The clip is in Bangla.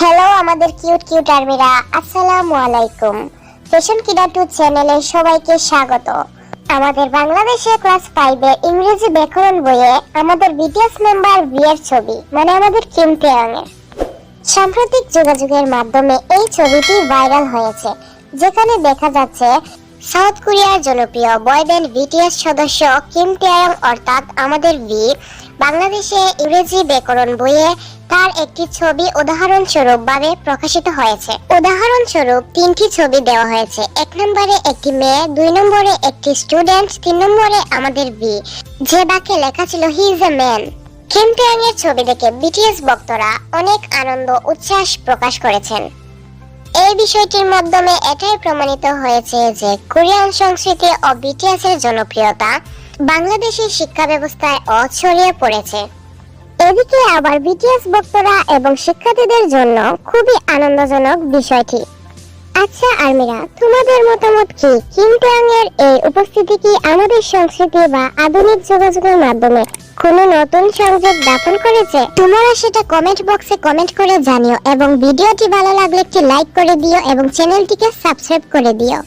হ্যালো আমাদের কিউট কিউট আর্মিরা আসসালামু আলাইকুম। ফ্যাশন কিডা টু চ্যানেলে সবাইকে স্বাগত। আমাদের বাংলাদেশে ক্লাস ফাইভে ইংরেজি ব্যাকরণ বইয়ে আমাদের বিটিএস মেম্বার বিয়ের ছবি মানে আমাদের কিম এর সাম্প্রতিক যোগাযোগের মাধ্যমে এই ছবিটি ভাইরাল হয়েছে, যেখানে দেখা যাচ্ছে সাউথ কোরিয়ার জনপ্রিয় বয়ব্যান্ড বিটিএস সদস্য কিম তেয়ং অর্থাৎ আমাদের ভি বাংলাদেশে ইংরেজি ব্যাকরণ বইয়ে তার একটি ছবি উদাহরণস্বরূপ ভাবে প্রকাশিত হয়েছে। উদাহরণস্বরূপ তিনটি ছবি দেওয়া হয়েছে। এক নম্বরে একটি মেয়ে, দুই নম্বরে একটি স্টুডেন্ট তিন নম্বরে আমাদের ভি যে বাক্যে লেখা ছিল he is a man Kim Taeyong এর ছবি দেখে বিটিএস ভক্তরা অনেক আনন্দ, উচ্ছ্বাস প্রকাশ করেছেন। এই বিষয়টির মাধ্যমে এটাই প্রমাণিত হয়েছে যে কোরিয়ান সংস্কৃতি ও বিটিএস এর জনপ্রিয়তা বাংলাদেশের শিক্ষা ব্যবস্থায় অছড়িয়ে পড়েছে। এদিকে আবার বিটিএস ভক্তরা এবং শিক্ষার্থীদের জন্য খুবই আনন্দজনক বিষয়টি। আচ্ছা আর্মিরা তোমাদের মতামত কি? কিম এর এই উপস্থিতি কি আমাদের সংস্কৃতি বা আধুনিক যোগাযোগের মাধ্যমে কোনো নতুন সংযোগ দাপন করেছে? তোমরা সেটা কমেন্ট বক্সে কমেন্ট করে জানিও এবং ভিডিওটি ভালো লাগলে একটি লাইক করে দিও এবং চ্যানেলটিকে সাবস্ক্রাইব করে দিও।